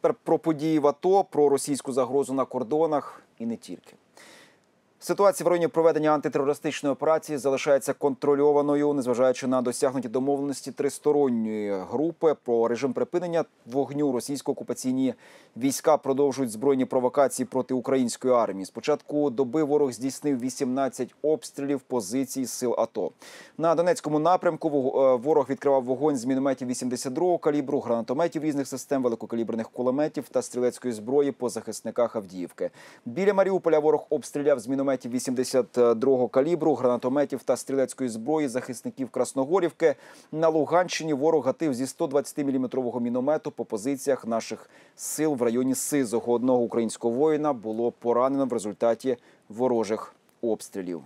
Тепер про події в АТО, про російську загрозу на кордонах і не тільки. Ситуація в районі проведення антитерористичної операції залишається контрольованою, незважаючи на досягнуті домовленості тристоронньої групи про режим припинення вогню. Російсько-окупаційні війська продовжують збройні провокації проти української армії. Спочатку доби ворог здійснив 18 обстрілів позицій сил АТО. На Донецькому напрямку е, ворог відкривав вогонь з мінометів 82-го калібру, гранатометів різних систем, великокаліберних кулеметів та стрілецької зброї по захисниках Авдіївки. Біля Маріуполя ворог обстріляв з мінометів 82-го калібру, гранатометів та стрілецької зброї захисників Красногорівки. На Луганщині ворог гатив зі 120-мм міномету по позиціях наших сил в районі Сизого. Одного українського воїна було поранено в результаті ворожих обстрілів.